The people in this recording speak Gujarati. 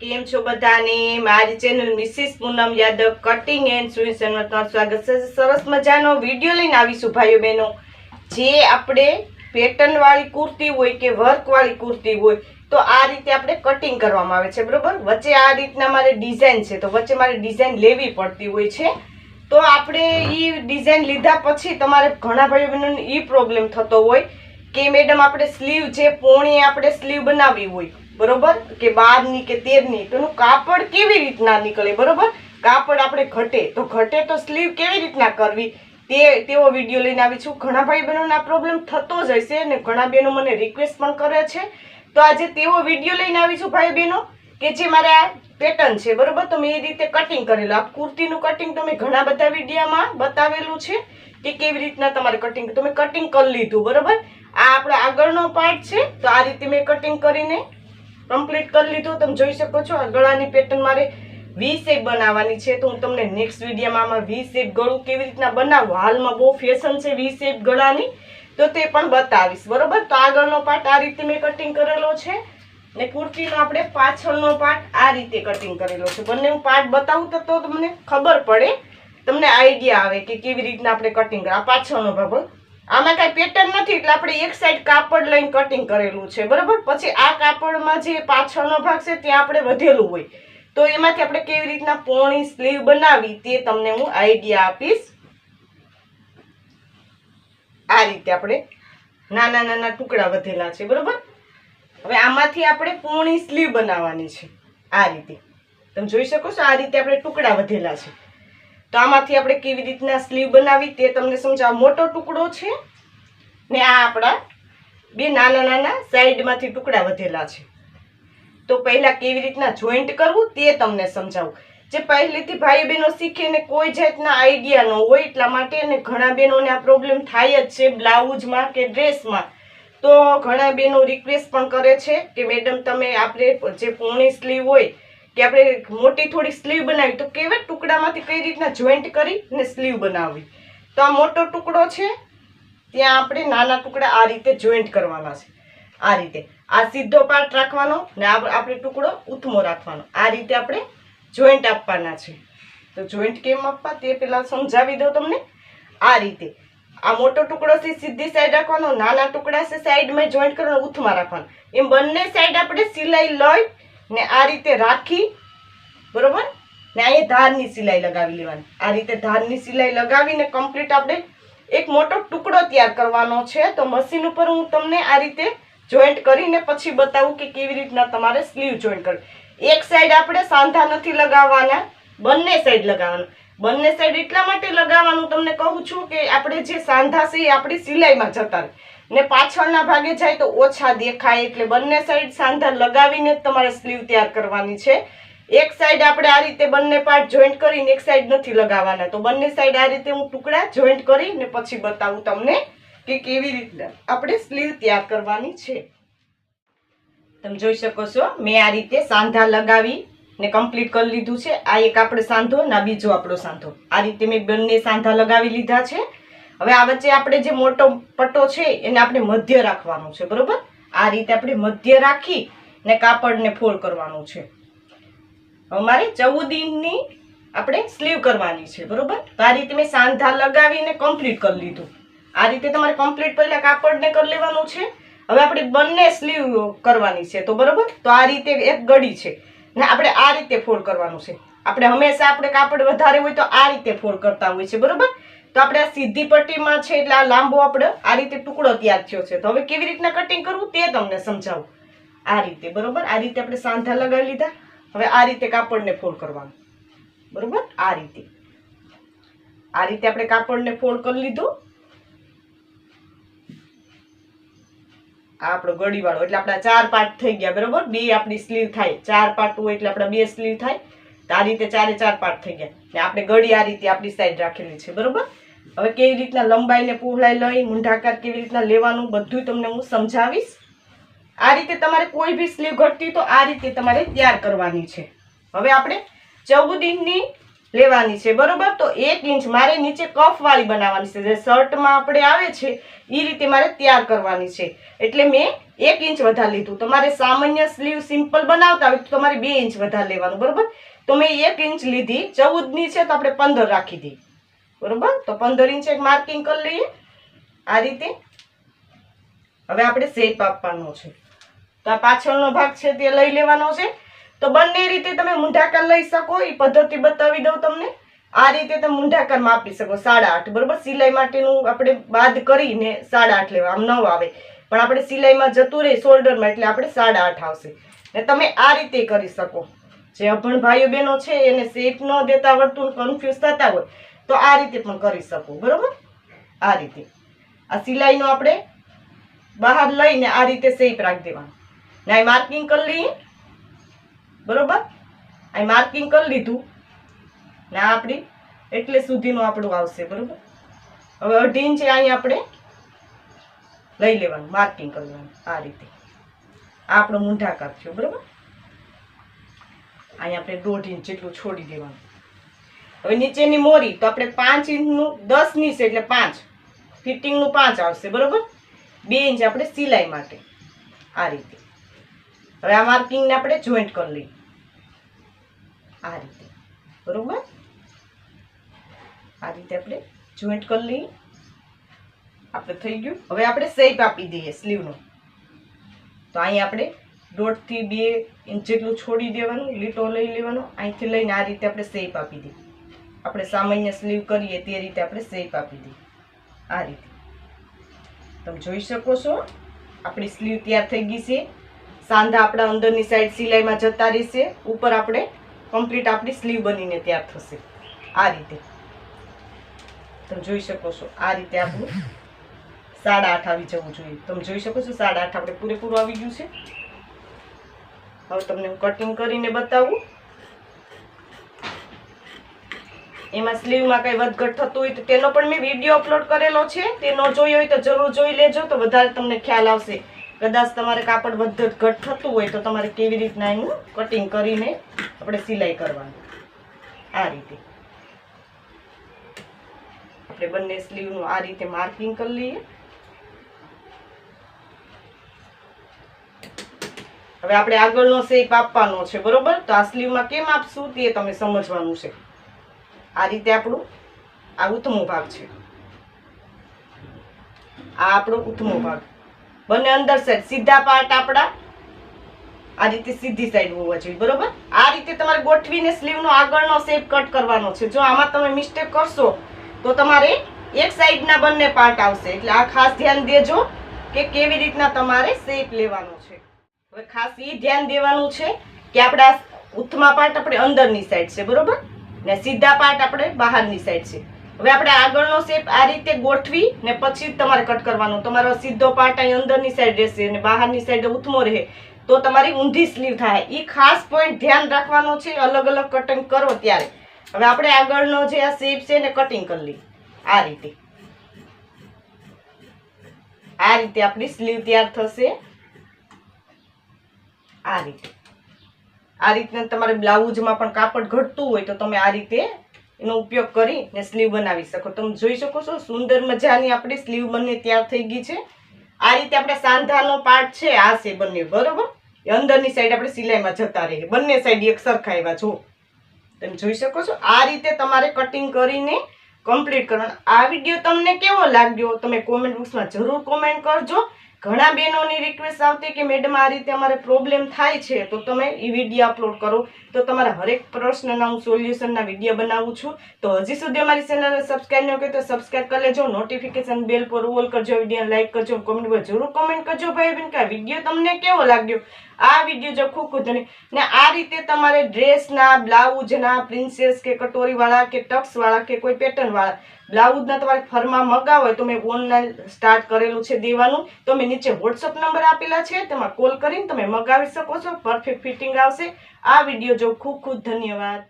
કેમ છો બધાને? મારી channel Mrs Poonam Yadav cutting and છે. સરસ મજાનો વીડિયો લઈને આવીશું ભાઈઓ બહેનો. જે આપણે પેટર્નવાળી કુર્તી હોય કે વર્કવાળી કુર્તી હોય, તો આ રીતે આપણે કટિંગ કરવામાં આવે છે, બરોબર? વચ્ચે આ રીતના મારે ડિઝાઇન છે, તો વચ્ચે મારે ડિઝાઇન લેવી પડતી હોય છે. તો આપણે એ ડિઝાઇન લીધા પછી તમારે ઘણા ભાઈ બહેનોને એ પ્રોબ્લેમ થતો હોય કે મેડમ આપણે સ્લીવ છે પોણી આપણે સ્લીવ બનાવવી હોય, બરોબર? કે બારની કે તેરની, તો એનું કાપડ કેવી રીતના નીકળે, બરોબર? કાપડ આપણે ઘટે, તો ઘટે તો સ્લીવ કેવી રીતના કરવી? તે, તેવો વીડિયો લઈને આવી છું. ઘણા ભાઈ બહેનોને આ પ્રોબ્લેમ થતો જ હશે અને ઘણા બહેનો મને રિક્વેસ્ટ પણ કરે છે. તો આજે તેવો વીડિયો લઈને આવી છું ભાઈ બહેનો કે જે મારા પેટર્ન છે, બરોબર? તો મેં એ રીતે કટિંગ કરેલું. આ કુર્તીનું કટિંગ તમે ઘણા બધા વિડીયામાં બતાવેલું છે કે કેવી રીતના તમારે કટિંગ તમે કટિંગ કરી લીધું, બરોબર? આ આપણો આગળનો પાર્ટ છે, તો આ રીતે મેં કટિંગ કરીને કમ્પ્લીટ કરી લીધું. તમે જોઈ શકો છો આ ગળાની પેટર્ન મારે વી શેપ બનાવવાની છે. તો હું તમને નેક્સ્ટ વિડીયોમાં આમાં વી શેપ ગળું કેવી રીતના બનાવવું હાલમાં બહુ ફેશન છે વી શેપ ગળાની. તો તે પણ બતાવીશ, બરોબર? તો આગળનો પાર્ટ આ રીતે મેં કટિંગ કરેલો છે. ને કુર્તીનો આપણે પાછળનો પાર્ટ આ રીતે કટિંગ કરેલો છે. બંને હું પાર્ટ બતાવું તો તમને ખબર પડે. તમને આઈડિયા આવે કે કેવી રીતના આપણે કટિંગ આ પાછળનો ભાગ આમાં કાંઈ પેટર્ન નથી, એટલે આપણે એક સાઈડ કાપડ લઈને કટિંગ કરેલું છે. બરાબર? પછી આ કાપડમાં જે પાછળનો ભાગ છે, ત્યાં આપણે વધેલું હોય. તો એમાંથી આપણે કેવી રીતના પોણી સ્લીવ બનાવી તે તમને હું આઈડિયા આપીશ. આ રીતે આપણે નાના નાના ટુકડા વધેલા છે. બરોબર? આમાંથી આપણે પૂર્ણી સ્લીવ બનાવવાની છે. આ રીતે. તમે જોઈ શકો છો, આ રીતે આપણે ટુકડા વધેલા છે. તો આમાંથી આપણે કેવી રીતના સ્લીવ બનાવી તે તમને સમજાવ. મોટો ટુકડો છે ને આ આપણા બે નાના નાના સાઈડમાંથી ટુકડા વધેલા છે. તો પહેલાં કેવી રીતના જોઈન્ટ કરવું તે તમને સમજાવું. જે પહેલેથી ભાઈ બહેનો શીખે ને કોઈ જાતના આઈડિયા ન હોય એટલા માટે ને ઘણા બહેનોને આ પ્રોબ્લેમ થાય જ છે બ્લાઉઝમાં કે ડ્રેસમાં. તો ઘણા બેનો રિક્વેસ્ટ પણ કરે છે કે મેડમ તમે આપણે જે પૂર્ણી સ્લીવ હોય કે આપણે મોટી થોડી સ્લીવ બનાવી, તો કેવા ટુકડામાંથી કઈ રીતના જોઈન્ટ કરી ને સ્લીવ બનાવવી તો આ મોટો ટુકડો છે, ત્યાં આપણે નાના ટુકડા આ રીતે જોઈન્ટ કરવાના છે. આ રીતે. આ સીધો પાર્ટ રાખવાનો ને આપણે ટુકડો ઉથમો રાખવાનો. આ રીતે આપણે જોઈન્ટ આપવાના છે. તો જોઈન્ટ કેમ આપવા? તે પહેલાં સમજાવી દઉં તમને. આ રીતે. આ મોટો ટુકડો છે, સીધી સાઈડ રાખવાનો, નાના ટુકડા છે સાઈડમાં જોઈન્ટ કરવાનો, ઉથમાં રાખવાનો. એમ બંને સાઈડ આપણે સિલાઈ લઈ ને આ રીતે રાખી, બરોબર? ને અહીંયા ધારની સિલાઈ લગાવી લેવાની. આ રીતે ધારની સિલાઈ લગાવીને કમ્પ્લીટ આપણે એક મોટો ટુકડો તૈયાર કરવાનો છે. તો મશીન ઉપર હું તમને આ રીતે જોઈન્ટ કરીને પછી બતાવું કે કેવી રીતના તમારે સ્લીવ જોઈન્ટ કરવી. એક સાઈડ આપણે સાંધા નથી લગાવવાના, બંને સાઈડ લગાવવાના. બંને સાઈડ એટલા માટે લગાવવાનું તમને કહું છું કે આપણે જે સાંધા છે એ આપણી સિલાઈમાં જતા. ને પાછળના ભાગે જાય તો ઓછા દેખાય, એટલે બંને સાઈડ સાંધા લગાવીને જ તમારે સ્લીવ તૈયાર કરવાની છે. એક સાઈડ આપણે આ રીતે બંને પાર્ટ જોઈન્ટ કરીને એક સાઈડ નથી લગાવવાના. તો બંને સાઈડ આ રીતે હું ટુકડા જોઈન્ટ કરીને પછી બતાવું તમને કે કેવી રીતના આપણે સ્લીવ તૈયાર કરવાની છે. તમે જોઈ શકો છો, મેં આ રીતે સાંધા લગાવી. ને કમ્પ્લીટ કરી લીધું છે. આ એક આપણે સાંધો ને બીજો આપણો સાંધો. આ રીતે મેં બંને સાંધા લગાવી લીધા છે. હવે આ વચ્ચે આપણે જે મોટો પટ્ટો છે એને આપણે મધ્ય રાખવાનું છે, બરોબર? આ રીતે આપણે મધ્ય રાખી ને કાપડને ફોલ્ડ કરવાનું છે. હવે મારે ચૌદ આપણે સ્લીવ કરવાની છે, બરોબર? તો આ રીતે મેં સાંધા લગાવીને કમ્પ્લીટ કરી લીધું. આ રીતે તમારે કમ્પ્લીટ પહેલાં કાપડને કરી લેવાનું છે. હવે આપણે બંને સ્લીવ કરવાની છે, તો બરોબર? તો આ રીતે એક ગળી છે. ને, આપણે આ રીતે ફોલ્ડ કરવાનું છે. આપણે હંમેશા આપણે કાપડ વધારે હોય તો આ રીતે ફોલ્ડ કરતા હોય છે, બરોબર? તો આપણે આ સીધી પટ્ટીમાં છે એટલે આ લાંબો આપણે આ રીતે ટુકડો તૈયાર થયો છે. તો હવે કેવી રીતના કટિંગ કરવું તે તમને સમજાવું. આ રીતે, બરોબર? આ રીતે આપણે સાંધા લગાવી લીધા. હવે આ રીતે કાપડને ફોલ્ડ કરવાનું. બરોબર? આ રીતે. આ રીતે આપણે કાપડને ફોલ્ડ કરી લીધું. આપણો ગળીવાળો એટલે આપણા ચાર પાર્ટ થઈ ગયા, બરોબર? બે આપણી સ્લીવ થાય. ચાર પાર્ટ હોય એટલે આપણા બે સ્લીવ થાય. તો આ રીતે ચારે ચાર પાર્ટ થઈ ગયા. ને આપણે ગળી આ રીતે આપણી સાઈડ રાખેલી છે, બરોબર? હવે કેવી રીતના લંબાઈને પહોળાઈ લઈ, મૂંઢાકાર કેવી રીતના લેવાનું, બધું તમને હું સમજાવીશ. આ રીતે તમારે કોઈ બી સ્લીવ ઘટતી તો આ રીતે તમારે તૈયાર કરવાની છે. હવે આપણે ચૌદ ઇંચની લેવાની છે, બરોબર? તો એક ઇંચ મારે નીચે કફ વાળી બનાવવાની છે, જે શર્ટમાં આપણે આવે છે એ રીતે મારે તૈયાર કરવાની છે. એટલે મેં એક ઇંચ વધારે લીધું. તમારે સામાન્ય સ્લીવ સિમ્પલ બનાવતા હોય તો તમારે બે ઇંચ વધારે લેવાનું, બરોબર? તો મેં એક ઇંચ લીધી, ચૌદની છે તો આપણે પંદર રાખી દઈએ, બરોબર? તો પંદર ઇંચ એક માર્કિંગ કરી લઈએ. આ રીતે હવે આપણે શેપ આપવાનો છે. તો આ પાછળનો ભાગ છે તે લઈ લેવાનો છે. તો બંને રીતે તમે મૂંઢાકાર લઈ શકો એ પદ્ધતિ બતાવી દઉં તમને. આ રીતે તમે મૂંઢાકારમાં માપી શકો, સાડા આઠ, બરોબર? સિલાઈ માટેનું આપણે બાદ કરીને સાડા આઠ લેવા, આમ નવ આવે. પણ આપણે સિલાઈમાં જતું રહે શોલ્ડરમાં, એટલે આપણે સાડા આઠ આવશે. ને તમે આ રીતે કરી શકો. જે અભણ ભાઈઓ બહેનો છે, એને શેપ ન દેતા આવડતું કન્ફ્યુઝ થતા હોય, તો આ રીતે પણ કરી શકો, બરોબર? આ રીતે. આ સિલાઈનો આપણે બહાર લઈને આ રીતે શેપ રાખી દેવાનું. ને માર્કિંગ કરી લઈએ. બરોબર? અહીં માર્કિંગ કરી લીધું. ને આપણી એટલે સુધીનું આપણું આવશે, બરોબર? હવે અઢી ઇંચ અહીં આપણે લઈ લેવાનું માર્કિંગ કરવાનું, આ રીતે. આપણો મૂંઢા થયો, બરોબર? અહીં આપણે દોઢ ઇંચ જેટલું છોડી દેવાનું. હવે નીચેની મોરી, તો આપણે પાંચ ઇંચનું દસ નીચે એટલે પાંચ. ફિટિંગનું પાંચ આવશે, બરોબર? બે ઇંચ આપણે સિલાઈ માટે. આ રીતે. હવે આ માર્કિંગને આપણે જોઈન્ટ કરી લઈએ. આ રીતે. બરોબર? આ રીતે આપણે જોઈન્ટ કરી લઈએ. આપણે થઈ ગયું. હવે આપણે શેપ આપી દઈએ સ્લીવનો તો અહીં આપણે દોઢથી બે ઇંચ જેટલું છોડી દેવાનું, લીટો લઈ લેવાનો. અહીંથી લઈને આ રીતે આપણે શેપ આપી દઈએ. આપણે સામાન્ય સ્લીવ કરીએ તે રીતે આપણે શેપ આપી દઈએ. આ રીતે. તમે જોઈ શકો છો, આપણી સ્લીવ તૈયાર થઈ ગઈ છે. સાંધા આપણા અંદરની સાઈડ સિલાઈમાં જતા રહેશે. ઉપર આપણે કમ્પ્લીટ આપણી સ્લીવ બનીને તૈયાર થશે. આ રીતે. તમે જોઈ શકો છો, આ રીતે આપણું સાડા આઠ આવી જવું જોઈએ. તમે જોઈ શકો છો, સાડા આઠ આપણે પૂરેપૂરું આવી ગયું છે. હવે તમને હું કટિંગ કરીને બતાવું. એમાં સ્લીવમાં કંઈ વધઘટ થતું હોય તો તેનો પણ મેં વીડિયો અપલોડ કરેલો છે. તે ન જોયો હોય તો જરૂર જોઈ લેજો, તો વધારે તમને ખ્યાલ આવશે. કદાચ તમારે કાપડ વધઘટ ઘટ થતું હોય તો તમારે કેવી રીતના એનું કટિંગ કરીને આપણે સિલાઈ કરવાની. આ રીતે. આપણે બંને સ્લીવનું આ રીતે માર્કિંગ કરી લઈએ. હવે આપણે આગળનો શેપ આપવાનો છે, બરોબર? તો આ સ્લીવમાં કેમ આપશું તે તમે સમજવાનું છે. આ રીતે આપણું આ ઉત્તમો ભાગ છે. આ આપણો ઉત્તમો ભાગ. બંને અંદર સાઈડ સીધા પાર્ટ આપણા. આ રીતે સીધી સાઈડ હોવા જોઈએ, બરોબર? આ રીતે તમારે ગોઠવીને સ્લીવનો આગળનો શેપ કટ કરવાનો છે. જો આમાં તમે મિસ્ટેક કરશો, તો તમારે એક સાઈડના બંને પાર્ટ આવશે. એટલે આ ખાસ ધ્યાન દેજો કે કેવી રીતના તમારે શેપ લેવાનો છે. હવે ખાસ એ ધ્યાન દેવાનું છે કે આપણા ઉથમા પાર્ટ આપણે અંદરની સાઈડ છે, બરોબર? ને સીધા પાર્ટ આપણે બહારની સાઈડ છે. હવે આપણે આગળનો શેપ આ રીતે ગોઠવી ને પછી તમારે કટ કરવાનો. તમારો સીધો પાર્ટ અહીં અંદરની સાઈડ રહેશે અને બહારની સાઈડ ઉથમો રહે. તો તમારી ઊંધી સ્લીવ થાય. એ ખાસ પોઈન્ટ ધ્યાન રાખવાનો છે, અલગ અલગ કટિંગ કરો ત્યારે. હવે આપણે આગળનો જે આ શેપ છે એને કટિંગ કરી લઈએ. આ રીતે. આ રીતે આપણી સ્લીવ તૈયાર થશે. આ રીતે. આ રીતના તમારે બ્લાઉઝમાં પણ કાપડ ઘટતું હોય તો તમે આ રીતે એનો ઉપયોગ કરીને સ્લીવ બનાવી શકો. તમે જોઈ શકો છો, સુંદર મજાની આપણી સ્લીવ બંને તૈયાર થઈ ગઈ છે. આ રીતે આપણે સાંધાનો પાર્ટ છે, આ છે બંને, બરોબર? એ અંદરની સાઈડ આપણે સિલાઈમાં જતા રહીએ. બંને સાઈડ એક સરખા એવા જો તમે જોઈ શકો છો, આ રીતે તમારે કટિંગ કરીને કમ્પ્લીટ કરવાનું. આ વીડિયો તમને કેવો લાગ્યો? તમે કોમેન્ટ બોક્સમાં જરૂર કોમેન્ટ કરજો. ઘણા બહેનોની રિક્વેસ્ટ આવતી કે, મેડમ, આ રીતે અમારે પ્રોબ્લેમ થાય છે, તો તમે એ વીડિયો અપલોડ કરો. તો તમારા હરેક પ્રશ્નના હું સોલ્યુશનના વીડિયો બનાવું છું. તો હજી સુધી અમારી ચેનલને સબસ્ક્રાઈબ ન કરી તો સબસ્ક્રાઈબ કરી લેજો. નોટિફિકેશન બેલ પર ઓલ કરજો વીડિયો લાઈક કરજો કોમેન્ટ પર જરૂર કોમેન્ટ કરજો. ભાઈ બેન કે આ વીડિયો તમને કેવો લાગ્યો? આ વીડિયો ખૂબ ખૂબ ને આ રીતે તમારે ડ્રેસના બ્લાઉઝના પ્રિન્સેસ કે કટોરીવાળા કે ટક્સવાળા કે કોઈ પેટર્નવાળા બ્લાઉઝના તમારે ફરમાં મગાવો હોય તો મેં ઓનલાઈન સ્ટાર્ટ કરેલું છે દેવાનું. તો મેં નીચે વોટ્સઅપ નંબર આપેલા છે, તેમાં કોલ કરીને તમે મગાવી શકો છો. પરફેક્ટ ફિટિંગ આવશે. આ વીડિયો જો ખૂબ ખૂબ ધન્યવાદ.